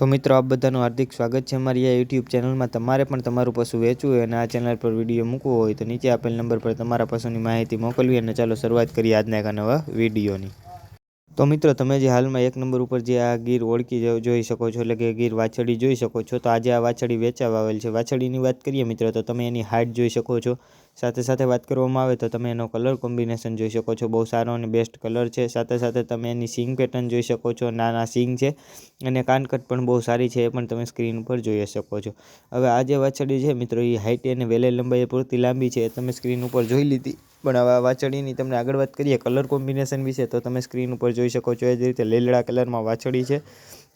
તો મિત્રો આપ બધાનું હાર્દિક સ્વાગત છે અમારી આ યુટ્યુબ ચેનલમાં. તમારે પણ તમારું પશુ વેચવું હોય અને આ ચેનલ પર વીડિયો મૂકવો હોય, તો નીચે આપેલ નંબર પર તમારા પશુની માહિતી મોકલવી અને ચાલો શરૂઆત કરીએ આજના એક નવા વિડીયોની. તો મિત્રો, તમે જે હાલમાં એક નંબર ઉપર જે આ ગીર ઓળખી જોઈ શકો છો, એટલે કે ગીર વાછડી જોઈ શકો છો, તો આજે આ વાછડી વેચાવા આવેલ છે. વાછડીની વાત કરીએ મિત્રો, તો તમે એની હાઇટ જોઈ શકો છો. સાથે સાથે વાત કરવામાં આવે તો તમે એનો કલર કોમ્બિનેશન જોઈ શકો છો. બહુ સારો અને બેસ્ટ કલર છે. સાથે સાથે તમે એની સિંગ પેટર્ન જોઈ શકો છો. નાના સિંગ છે અને કાનકટ પણ બહુ સારી છે એ પણ તમે સ્ક્રીન ઉપર જોઈ શકો છો. હવે આ જે વાછડી છે મિત્રો એ હાઇટ અને વેલે લંબાઈ પૂરતી લાંબી છે. એ તમે સ્ક્રીન ઉપર જોઈ લીધી. પણ હવે વાછડીની તમને આગળ વાત કરીએ કલર કોમ્બિનેશન વિશે, તો તમે સ્ક્રીન ઉપર જોઈ શકો છો. એ જ રીતે લીલડા કલરમાં વાછડી છે.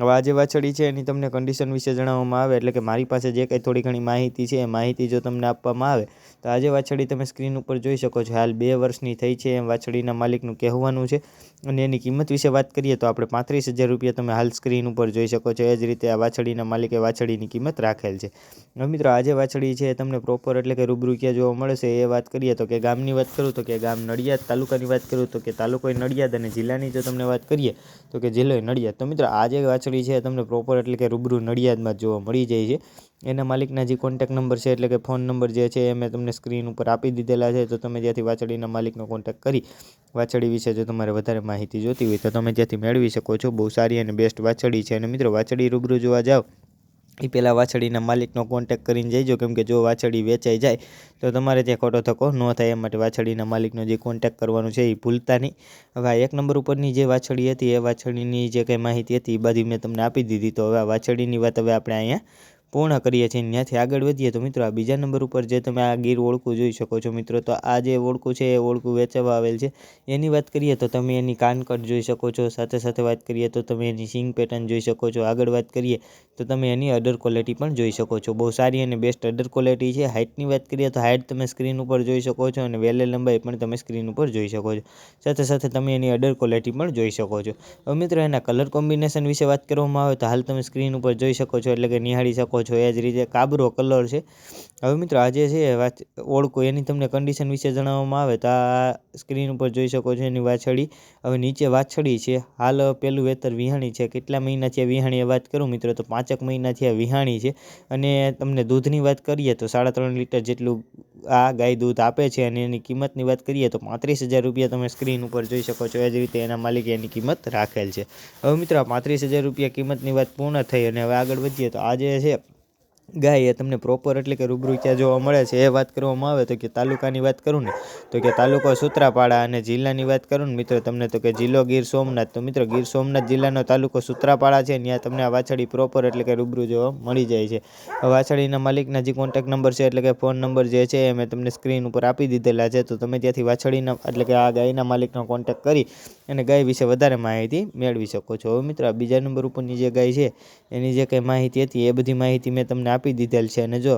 હવે આ જે વાછડી છે એની તમને કન્ડિશન વિશે જણાવવામાં આવે, એટલે કે મારી પાસે જે કંઈ થોડી ઘણી માહિતી છે, એ માહિતી જો તમને આપવામાં આવે, તો આજે વાછડી તમે સ્ક્રીન ઉપર જોઈ શકો છો, હાલ બે વર્ષની થઈ છે એમ વાછડીના માલિકનું કહેવાનું છે. અને એની કિંમત વિશે વાત કરીએ તો આપણે પાંત્રીસ હજાર રૂપિયા તમે હાલ સ્ક્રીન ઉપર જોઈ શકો છો, એ જ રીતે આ વાછડીના માલિકે વાછડીની કિંમત રાખેલ છે. હવે મિત્રો આજે વાછડી છે તમને પ્રોપર એટલે કે રૂબરૂ ક્યાં જોવા મળશે એ વાત કરીએ તો કે ગામની વાત કરું તો કે ગામ નડિયાદ, તાલુકાની વાત કરું તો કે તાલુકો નડિયાદ અને જિલ્લાની જો તમને વાત કરીએ તો કે જિલ્લો નડિયાદ. તો મિત્રો આજે વાછડી છે, તમને પ્રોપર એટલે કે રૂબરૂ નડિયાદમાં જોવા મળી જાય છે. એના માલિકના જે કોન્ટેક નંબર છે, એટલે કે ફોન નંબર જે છે, એ મેં તમને સ્ક્રીન ઉપર આપી દીધેલા છે. તો તમે જ્યાંથી વાછડીના માલિકનો કોન્ટેક કરી, વાછડી વિશે જો તમારે વધારે માહિતી જોતી હોય તો તમે ત્યાંથી મેળવી શકો છો. બહુ સારી અને બેસ્ટ વાછડી છે. અને મિત્રો, વાછડી રૂબરૂ જોવા જાઓ એ પહેલાં વાછડીના માલિકનો કોન્ટેક કરીને જઈજો, કેમ કે જો વાછડી વેચાઈ જાય, તો તમારે ત્યાં ખોટો થકો ન થાય. એ માટે વાછડીના માલિકનો જે કોન્ટેક કરવાનું છે એ ભૂલતા નહીં. હવે એક નંબર ઉપરની જે વાછડી હતી, એ વાછડીની જે કંઈ માહિતી હતી એ બધી મેં તમને આપી દીધી. તો હવે આ વાછડીની વાત હવે આપણે અહીંયા પૂર્ણ કરીએ છીએ. ત્યાંથી આગળ વધીએ તો મિત્રો આ બીજા નંબર ઉપર જે તમે આ ગીર ઓળખું જોઈ શકો છો મિત્રો, તો આ જે ઓળખું છે એ ઓળખું વેચવા આવેલ છે. એની વાત કરીએ તો તમે એની કાનકટ જોઈ શકો છો. સાથે સાથે વાત કરીએ તો તમે એની સિંગ પેટર્ન જોઈ શકો છો. આગળ વાત કરીએ તો તમે એની અડર ક્વોલિટી પણ જોઈ શકો છો. બહુ સારી અને બેસ્ટ અડર ક્વોલિટી છે. હાઇટની વાત કરીએ તો હાઇટ તમે સ્ક્રીન ઉપર જોઈ શકો છો અને વેલે લંબાઈ પણ તમે સ્ક્રીન ઉપર જોઈ શકો છો. સાથે સાથે તમે એની અડર ક્વોલિટી પણ જોઈ શકો છો. હવે મિત્રો એના કલર કોમ્બિનેશન વિશે વાત કરવામાં આવે તો હાલ તમે સ્ક્રીન ઉપર જોઈ શકો છો. એટલે કે નિહાળી શકો છો એ જ રીતે કાબરો કલર છે. હવે મિત્રો આજે છે વાત ઓળખો, એની તમને કન્ડિશન વિશે જણાવવામાં આવે તો આ સ્ક્રીન ઉપર જોઈ શકો છો એની વાછડી. હવે નીચે વાછડી છે. હાલ પેલું વેતર વિહાણી છે. કેટલા મહિનાથી આ વિહાણી વાત કરું મિત્રો તો પાંચેક મહિનાથી આ વિહાણી છે. અને તમને દૂધની વાત કરીએ તો સાડા ત્રણ લીટર જેટલું આ ગાય દૂધ આપે છે અને એની કિંમતની વાત કરીએ તો પાંત્રીસ હજાર રૂપિયા તમે સ્ક્રીન ઉપર જોઈ શકો છો. એ જ રીતે એના માલિકે એની કિંમત રાખેલ છે. હવે મિત્રો પાંત્રીસ હજાર રૂપિયા કિંમતની વાત પૂર્ણ થઈ અને હવે આગળ વધીએ તો આજે છે ગાય એ તમને પ્રોપર એટલે કે રૂબરૂ ક્યાં જોવા મળે છે. એ વાત કરવામાં આવે તો કે તાલુકાની વાત કરું ને, તો કે તાલુકો સૂત્રાપાડા અને જિલ્લાની વાત કરું ને, મિત્રો, તમને તો કે જિલ્લો ગીર સોમનાથ, તો મિત્રો, ગીર સોમનાથ જિલ્લાનો તાલુકો સૂત્રાપાડા છે ત્યાં તમને આ વાછડી પ્રોપર એટલે કે રૂબરૂ જોવા મળી જાય છે. વાછડીના માલિકના જે કોન્ટેક નંબર છે, એટલે કે ફોન નંબર જે છે એ મેં તમને સ્ક્રીન ઉપર આપી દીધેલા છે, તો તમે ત્યાંથી વાછડીના, એટલે કે આ ગાયના માલિકનો કોન્ટેક કરી અને ગાય વિશે વધારે માહિતી મેળવી શકો છો. હવે મિત્રો બીજા નંબર ઉપરની જે ગાય છે, એની જે કંઈ માહિતી હતી, એ બધી માહિતી મેં તમને દીધેલ છે. અને જો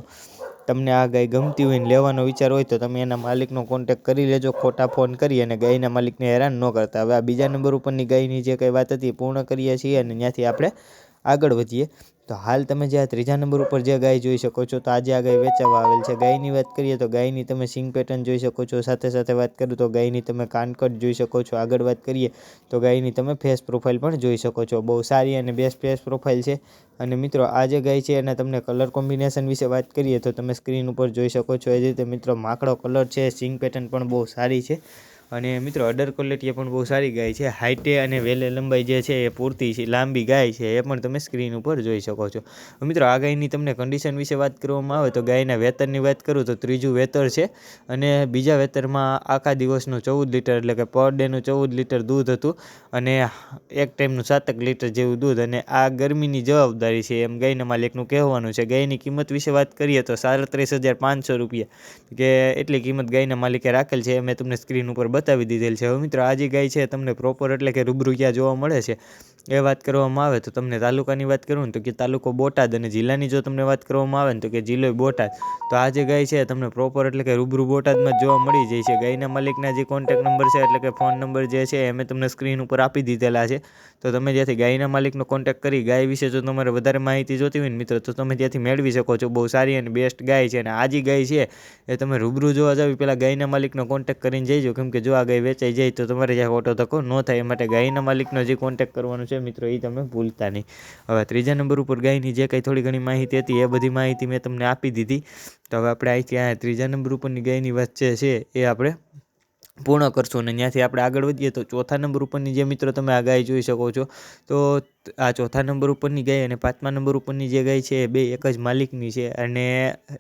તમને આ ગાય ગમતી હોય ને લેવાનો વિચાર હોય તો તમે એના માલિકનો કોન્ટેક કરી લેજો, ખોટા ફોન કરી અને ગાયના માલિકને હેરાન ન કરતા. હવે આ બીજા નંબર ઉપરની ગાયની જે કંઈ વાત હતી પૂર્ણ કરીએ છીએ અને ત્યાંથી આપણે આગળ વધીએ. તો હાલ તમે જે આ ત્રીજા નંબર ઉપર જે ગાય જોઈ શકો છો, તો આજે આ ગાય વેચાવા આવેલ છે. ગાયની વાત કરીએ તો ગાયની તમે સિંગ પેટર્ન જોઈ શકો છો. સાથે સાથે વાત કરું તો ગાયની તમે કાનકટ જોઈ શકો છો. આગળ વાત કરીએ તો ગાયની તમે ફેસ પ્રોફાઇલ પણ જોઈ શકો છો. બહુ સારી અને બેસ્ટ ફેસ પ્રોફાઇલ છે. અને મિત્રો, આ જે ગાય છે એના તમને કલર કોમ્બિનેશન વિશે વાત કરીએ તો તમે સ્ક્રીન ઉપર જોઈ શકો છો. એ રીતે મિત્રો, માકડો કલર છે, સિંગ પેટર્ન પણ બહુ સારી છે. અને મિત્રો અડર ક્વોલિટી પણ બહુ સારી ગાય છે. હાઇટે અને વેલે લંબાઈ જે છે એ પૂરતી છે, લાંબી ગાય છે, એ પણ તમે સ્ક્રીન ઉપર જોઈ શકો છો. મિત્રો, આ ગાયની તમને કન્ડિશન વિશે વાત કરવામાં આવે તો ગાયના વેતરની વાત કરું તો ત્રીજું વેતર છે અને બીજા વેતરમાં આખા દિવસનું ચૌદ લીટર એટલે કે પર ડેનું ચૌદ લીટર દૂધ હતું અને એક ટાઈમનું સાતક લીટર જેવું દૂધ અને આ ગરમીની જવાબદારી છે એમ ગાયના માલિકનું કહેવાનું છે. ગાયની કિંમત વિશે વાત કરીએ તો સાડત્રીસ હજાર પાંચસો રૂપિયા. કે એટલી કિંમત ગાયના માલિકે રાખેલ છે મેં તમને સ્ક્રીન ઉપર બતાવી દીધેલ છે. હવે મિત્રો, આ જે ગાય છે, તમને પ્રોપર એટલે કે રૂબરૂ ક્યાં જોવા મળે છે. એ વાત કરવામાં આવે તો તમને તાલુકાની વાત કરું ને તો કે તાલુકો બોટાદ અને જિલ્લાની જો તમને વાત કરવામાં આવે ને તો કે જિલ્લો બોટાદ. તો આ જે ગાય છે તમને પ્રોપર એટલે કે રૂબરૂ બોટાદમાં જોવા મળી જાય છે. ગાયના માલિકના જે કોન્ટેક નંબર છે એટલે કે ફોન નંબર જે છે એ મેં તમને સ્ક્રીન ઉપર આપી દીધેલા છે. તો તમે જ્યાંથી ગાયના માલિકનો કોન્ટેક કરી, ગાય વિશે જો તમારે વધારે માહિતી જોતી હોય ને મિત્રો, તો તમે ત્યાંથી મેળવી શકો છો. બહુ સારી અને બેસ્ટ ગાય છે અને આ જે ગાય છે એ તમે રૂબરૂ જોવા જાવ પહેલાં ગાયના માલિકનો કોન્ટેક કરીને જઈજો કેમ કે જો જો આ ગાય વેચાઈ જાય તો તમારે જ્યાં ખોટો ધક્કો ન થાય, એ માટે ગાયના માલિકનો જે કોન્ટેક કરવાનો છે છે મિત્રો એ તમે ભૂલતા નહીં. હવે ત્રીજા નંબર ઉપર ગાયની જે કંઈ થોડી ઘણી માહિતી હતી, એ બધી માહિતી મેં તમને આપી દીધી. તો હવે આપણે અહીંથી ત્રીજા નંબર ઉપરની ગાયની વાત છે, એ આપણે પૂર્ણ કરશું અને ત્યાંથી આપણે આગળ વધીએ તો ચોથા નંબર ઉપરની જે મિત્રો તમે આ ગાય જોઈ શકો છો, તો આ ચોથા નંબર ઉપરની ગાય અને પાંચમા નંબર ઉપરની જે ગાય છે એ બે એક જ માલિકની છે અને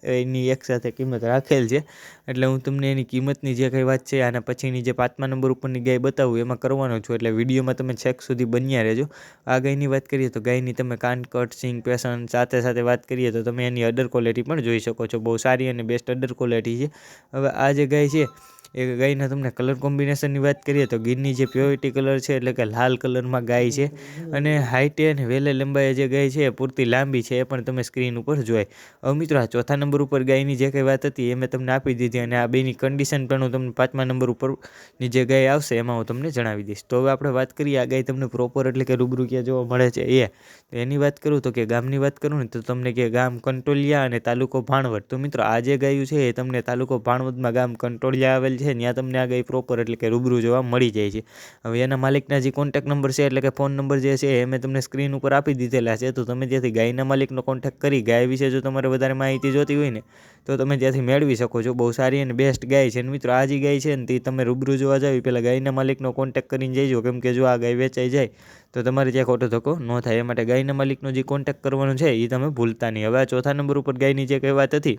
એની એકસાથે કિંમત રાખેલ છે. એટલે હું તમને એની કિંમતની જે કંઈ વાત છે આના પછીની જે પાંચમા નંબર ઉપરની ગાય બતાવું એમાં કરવાનો છું, એટલે વિડીયોમાં તમે છેક સુધી બન્યા રહેજો. આ ગાયની વાત કરીએ તો ગાયની તમે કાન, કટ, સિંગ પેશન સાથે સાથે વાત કરીએ તો તમે એની અડર ક્વોલિટી પણ જોઈ શકો છો. બહુ સારી અને બેસ્ટ અડર ક્વોલિટી છે. હવે આ જે ગાય છે એ ગાયના તમને કલર કોમ્બિનેશનની વાત કરીએ તો ગીરની જે પ્યોરિટી કલર છે, એટલે કે લાલ કલરમાં ગાય છે. અને હાઈટે અને વેલે લંબાઈએ જે ગાય છે, એ પૂરતી લાંબી છે, એ પણ તમે સ્ક્રીન ઉપર જોઈ હવે મિત્રો, આ ચોથા નંબર ઉપર ગાયની જે કંઈ વાત હતી, એ મેં તમને આપી દીધી અને આ બેની કન્ડિશન પણ હું તમને પાંચમા નંબર ઉપરની જે ગાય આવશે, એમાં હું તમને જણાવી દઈશ. તો હવે આપણે વાત કરીએ, આ ગાય તમને પ્રોપર એટલે કે રૂબરૂ ક્યાં જોવા મળે છે, એ. તો એની વાત કરું તો કે ગામની વાત કરું ને, તો તમને કે ગામ કંટોલિયા અને તાલુકો ભાણવડ. તો મિત્રો, આ જે ગાયું છે, એ તમને તાલુકો ભાણવડમાં ગામ કંટોલિયા આવેલ છે ત્યાં તમને આ ગાય પ્રોપર એટલે કે રૂબરૂ જોવા મળી જાય છે. હવે એના માલિકના જે કોન્ટેક નંબર છે, એટલે કે ફોન નંબર જે છે, એ મેં તમને સ્ક્રીન ઉપર આપી દીધેલા છે. તો તમે ત્યાંથી ગાયના માલિકનો કોન્ટેક કરી, ગાય વિશે જો તમારે વધારે માહિતી જોતી હોય ને, તો તમે ત્યાંથી મેળવી શકો છો. બહુ સારી અને બેસ્ટ ગાય છે. અને મિત્રો, આ જે ગાય છે ને, તે તમે રૂબરૂ જોવા જાવ પહેલાં ગાયના માલિકનો કોન્ટેક કરીને જઈજો કેમ કે જો આ ગાય વેચાઈ જાય, તો તમારે ત્યાં ખોટો ધક્કો ન થાય. એ માટે ગાયના માલિકનો જે કોન્ટેક કરવાનો છે, એ તમે ભૂલતા નહીં. હવે આ ચોથા નંબર ઉપર ગાયની જે કહેવાત વાત હતી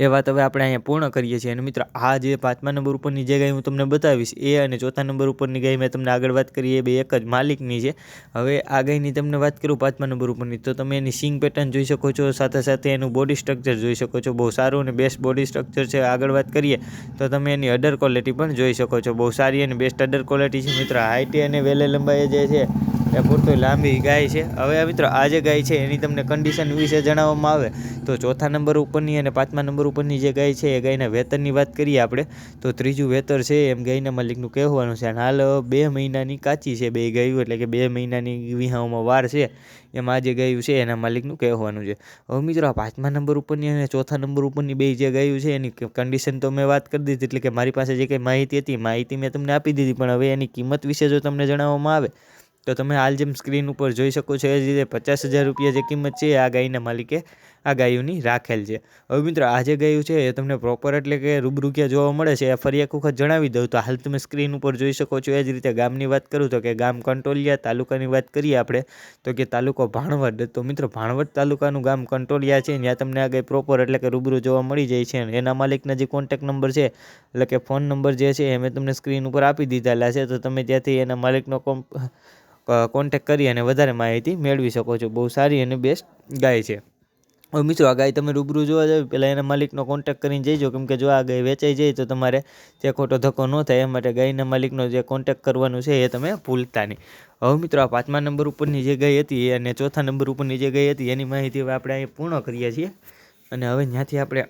એ વાત હવે આપણે અહીંયા પૂર્ણ કરીએ છીએ. અને મિત્રો, આ જે પાંચમા નંબર ઉપરની જે ગાય હું તમને બતાવીશ, એ અને ચોથા નંબર ઉપરની ગાય મેં તમને આગળ વાત કરી, એ બે એક જ માલિકની છે. હવે આ ગાયની તમને વાત કરું પાંચમા નંબર ઉપરની, તો તમે એની સિંગ પેટર્ન જોઈ શકો છો, સાથે સાથે એનું બોડી સ્ટ્રક્ચર જોઈ શકો છો. બહુ સારું અને બેસ્ટ બોડી સ્ટ્રક્ચર છે. આગળ વાત કરીએ, તો તમે એની અડર ક્વોલિટી પણ જોઈ શકો છો. બહુ સારી અને બેસ્ટ અડર ક્વોલિટી છે. મિત્રો હાઇટે અને વેલે લંબાઈ જે છે એ પૂરતો લાંબી ગાય છે. હવે મિત્રો આ જે ગાય છે એની તમને કન્ડિશન વિશે જણાવવામાં આવે. તો ચોથા નંબર ઉપરની અને પાંચમા નંબર ઉપરની જે ગાય છે એ ગાયના વેતનની વાત કરીએ આપણે, તો ત્રીજું વેતર છે એમ ગાયના માલિકનું કહેવાનું છે. અને હાલ બે મહિનાની કાચી છે બે ગાયું, એટલે કે બે મહિનાની વિહાઓમાં વાર છે એમાં આ જે ગાયું છે એના માલિકનું કહેવાનું છે. હવે મિત્રો આ પાંચમા નંબર ઉપરની અને ચોથા નંબર ઉપરની બે જે ગાયું છે એની કન્ડિશન તો મેં વાત કરી દીધી, એટલે કે મારી પાસે જે કંઈ માહિતી હતી માહિતી મેં તમને આપી દીધી, પણ હવે એની કિંમત વિશે જો તમને જણાવવામાં આવે તો તમે હાલ જેમ સ્ક્રીન ઉપર જોઈ શકો છો, એ જ રીતે પચાસ હજાર રૂપિયા જે કિંમત છે આ ગાયના માલિકે આ ગાયોની રાખેલ છે. હવે મિત્રો, આ જે ગાયું છે એ તમને પ્રોપર એટલે કે રૂબરૂ ક્યાં જોવા મળે છે એ ફરી એક વખત જણાવી દઉં. તો હાલ તમે સ્ક્રીન ઉપર જોઈ શકો છો, એ જ રીતે ગામની વાત કરું તો કે ગામ કંટોલિયા તાલુકાની વાત કરીએ આપણે, તો કે તાલુકો ભાણવડ. તો મિત્રો, ભાણવડ તાલુકાનું ગામ કંટોલિયા છે, ત્યાં તમને આ ગાય પ્રોપર એટલે કે રૂબરૂ જોવા મળી જાય છે. એના માલિકના જે કોન્ટેક નંબર છે, એટલે કે ફોન નંબર જે છે એ મેં તમને સ્ક્રીન ઉપર આપી દીધેલા છે. તો તમે ત્યાંથી એના માલિકનો કોન્ટેક કરી અને વધારે માહિતી મેળવી શકો છો. બહુ સારી અને બેસ્ટ ગાય છે. હવે મિત્રો, આ ગાય તમે રૂબરૂ જોવા જાવ પહેલાં એના માલિકનો કોન્ટેક કરીને જઈજો કેમ કે જો આ ગાય વેચાઈ જાય તો તમારે તે ખોટો ધક્કો ન થાય. એ માટે ગાયના માલિકનો જે કોન્ટેક કરવાનું છે એ તમે ભૂલતા નહીં. હવે મિત્રો, આ પાંચમા નંબર ઉપરની જે ગાય હતી અને ચોથા નંબર ઉપરની જે ગાય હતી, એની માહિતી હવે આપણે અહીં પૂર્ણ કરીએ છીએ. અને હવે ત્યાંથી આપણે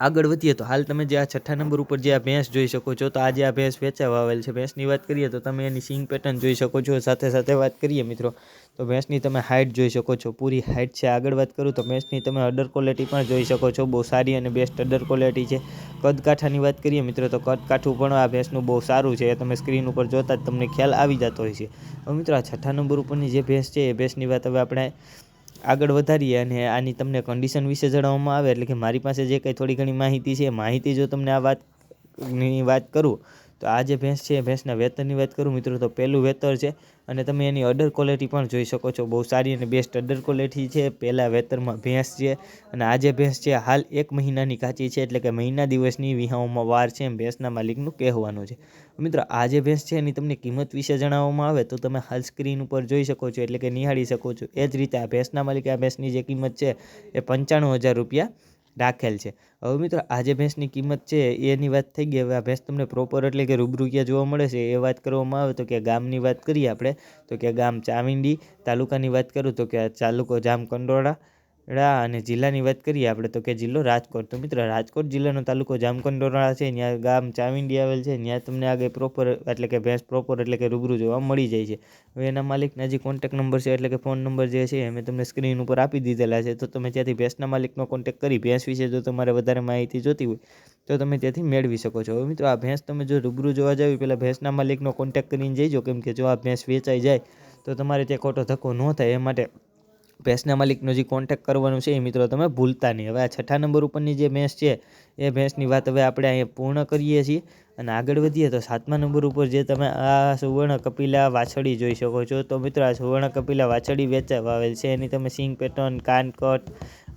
આગળ વધીએ તો હાલ તમે જે આ છઠ્ઠા નંબર ઉપર જે આ ભેંસ જોઈ શકો છો, તો આજે આ ભેંસ વેચાવા આવેલ છે. ભેંસની વાત કરીએ તો તમે એની સિંગ પેટર્ન જોઈ શકો છો. સાથે સાથે વાત કરીએ મિત્રો, તો ભેંસની તમે હાઇટ જોઈ શકો છો. પૂરી હાઇટ છે. આગળ વાત કરું તો ભેંસની તમે અડર ક્વોલિટી પણ જોઈ શકો છો. બહુ સારી અને બેસ્ટ અડર ક્વોલિટી છે. કદકાઠાની વાત કરીએ મિત્રો, તો કદકાઠું પણ આ ભેંસનું બહુ સારું છે. એ તમે સ્ક્રીન ઉપર જોતા જ તમને ખ્યાલ આવી જતો હોય છે. હવે મિત્રો, આ છઠ્ઠા નંબર ઉપરની જે ભેંસ છે, એ ભેંસની વાત હવે આપણે આગળ વધારીએ અને આની તમને કન્ડિશન વિશે જણાવવામાં આવે એટલે કે મારી પાસે જે કંઈ થોડી ઘણી માહિતી છે માહિતી જો તમને આ વાતની વાત કરું, તો આ જે ભેંસ છે ભેંસના વેતનની વાત કરું મિત્રો, તો પહેલું વેતર છે અને તમે એની અડર ક્વોલિટી પણ જોઈ શકો છો. બહુ સારી અને બેસ્ટ અડર ક્વોલિટી છે. પહેલાં વેતરમાં ભેંસ છે અને આજે ભેંસ છે. હાલ એક મહિનાની કાચી છે એટલે કે મહિના દિવસની વિહાઓમાં વાર છે એમ ભેંસના માલિકનું કહેવાનું છે. મિત્રો, આજે ભેંસ છે એની તમને કિંમત વિશે જણાવવામાં આવે તો તમે હાલ સ્ક્રીન ઉપર જોઈ શકો છો એટલે કે નિહાળી શકો છો. એ જ રીતે આ ભેંસના માલિકે આ ભેંસની જે કિંમત છે એ પંચાણું હજાર રૂપિયા રાખેલ છે. હવે મિત્રો આજે ભેંસની કિંમત છે, એની વાત થઈ ગઈ. હવે આ ભેંસ તમને પ્રોપર એટલે કે રૂબરૂ ક્યાં જોવા મળે છે, એ વાત કરવામાં આવે તો કે ગામની વાત કરીએ આપણે. તો કે ગામ ચાવિંડી તાલુકાની વાત કરું તો કે તાલુકો જામ રા અને જિલ્લાની વાત કરીએ આપણે તો કે જિલ્લો રાજકોટ. તો મિત્ર, રાજકોટ જિલ્લાનો તાલુકો જામકંડોરણા છે ત્યાં ગામ ચાવિંડી આવેલ છે ત્યાં તમને આગળ પ્રોપર એટલે કે ભેંસ પ્રોપર એટલે કે રૂબરૂ જોવા મળી જાય છે. હવે એના માલિકના જે કોન્ટેક નંબર છે એટલે કે ફોન નંબર જે છે મેં તમને સ્ક્રીન ઉપર આપી દીધેલા છે. તો તમે ત્યાંથી ભેંસના માલિકનો કોન્ટેક કરી, ભેંસ વિશે જો તમારે વધારે માહિતી જોતી હોય, તો તમે ત્યાંથી મેળવી શકો છો. હવે મિત્રો, આ ભેંસ તમે જો રૂબરૂ જોવા જાવ પહેલાં ભેંસના માલિકનો કોન્ટેક કરીને જઈજો. કેમ કે જો આ ભેંસ વેચાઈ જાય, તો તમારે ત્યાં ખોટો ધક્કો ન થાય, એ માટે ભેંસના માલિકનો જે કોન્ટેક્ટ કરવાનું છે એ મિત્રો તમે ભૂલતા નહીં. હવે આ છઠ્ઠા નંબર ઉપરની જે ભેંસ છે, એ ભેંસની વાત હવે આપણે અહીંયા પૂર્ણ કરીએ છીએ અને આગળ વધીએ તો સાતમા નંબર ઉપર જે તમે આ સુવર્ણ કપિલા વાછડી જોઈ શકો છો. તો મિત્રો, આ સુવર્ણ કપિલા વાછડી વેચાવા આવેલ છે. એની તમે સિંગ પેટર્ન કાન, કટ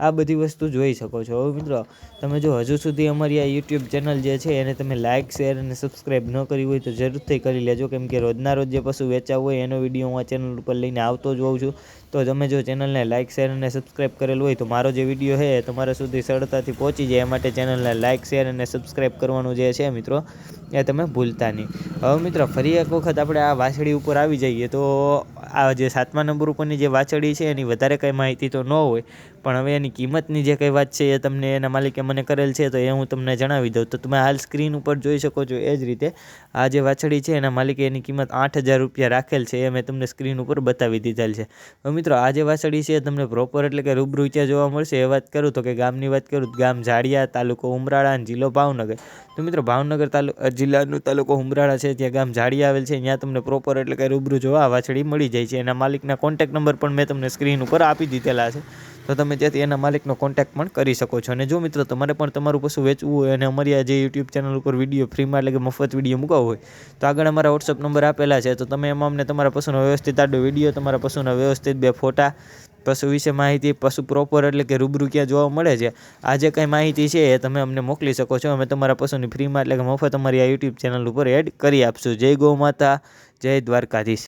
આ બધી વસ્તુ જોઈ શકો છો. હવે મિત્રો, તમે જો હજુ સુધી અમારી આ યુટ્યુબ ચેનલ જે છે એને તમે લાઇક શેર અને સબસ્ક્રાઈબ ન કરી હોય તો જરૂરથી કરી લેજો. કેમ કે રોજના રોજ જે પશુ વેચાવું હોય એનો વીડિયો હું આ ચેનલ ઉપર લઈને આવતો જ હોઉં છું. તો તમે જો ચેનલને લાઇક શેર અને સબસ્ક્રાઈબ કરેલું હોય તો મારો જે વીડિયો છે એ તમારા સુધી સરળતાથી પહોંચી જાય. એ માટે ચેનલને લાઇક શેર અને સબસ્ક્રાઈબ કરવાનું જે છે મિત્રો, એ તમે ભૂલતા નહીં. હવે મિત્રો, ફરી એક વખત આપણે આ વાછડી ઉપર આવી જઈએ તો આ જે સાતમા નંબર ઉપરની જે વાછડી છે એની વધારે કંઈ માહિતી તો ન હોય, પણ હવે એની કિંમતની જે કંઈ વાત છે એ તમને એના માલિકે મને કરેલ છે, તો એ હું તમને જણાવી દઉં. તો તમે હાલ સ્ક્રીન ઉપર જોઈ શકો છો એ જ રીતે આ જે વાછડી છે એના માલિકે એની કિંમત આઠ હજાર રૂપિયા રાખેલ છે, એ મેં તમને સ્ક્રીન ઉપર બતાવી દીધેલ છે. હવે મિત્રો, આ જે વાછડી છે એ તમને પ્રોપર એટલે કે રૂબરૂ ત્યાં જોવા મળશે. એ વાત કરું તો કે ગામની વાત કરું ગામ ઝાડિયા, તાલુકો ઉમરાળા અને જિલ્લો ભાવનગર. તો મિત્રો, ભાવનગર તાલુ જિલ્લાનું તાલુકો ઉમરાળા છે, ત્યાં ગામ ઝાડિયા આવેલ છે, ત્યાં તમને પ્રોપર એટલે કે રૂબરૂ જોવા વાછડી મળી જાય છે. એના માલિકના કોન્ટેક નંબર પણ મેં તમને સ્ક્રીન ઉપર આપી દીધેલા છે. તો તમે ત્યાંથી એના માલિકનો કોન્ટેક્ટ પણ કરી શકો છો. અને જો મિત્રો તમારે પણ તમારું પશુ વેચવું હોય અને અમારી આ જે યુટ્યુબ ચેનલ ઉપર વીડિયો ફ્રીમાં એટલે કે મફત વીડિયો મૂકવો હોય, તો આગળ અમારા વોટ્સઅપ નંબર આપેલા છે. તો તમે એમાં અમને તમારા પશુનો વ્યવસ્થિત આડો વીડિયો તમારા પશુના વ્યવસ્થિત બે ફોટા, પશુ વિશે માહિતી, પશુ પ્રોપર એટલે કે રૂબરૂ ક્યાં જોવા મળે છે, આ જે કંઈ માહિતી છે એ તમે અમને મોકલી શકો છો. અમે તમારા પશુની ફ્રીમાં એટલે કે મફત અમારી આ યુટ્યુબ ચેનલ ઉપર એડ કરી આપશું. જય ગૌ માતા, જય દ્વારકાધીશ.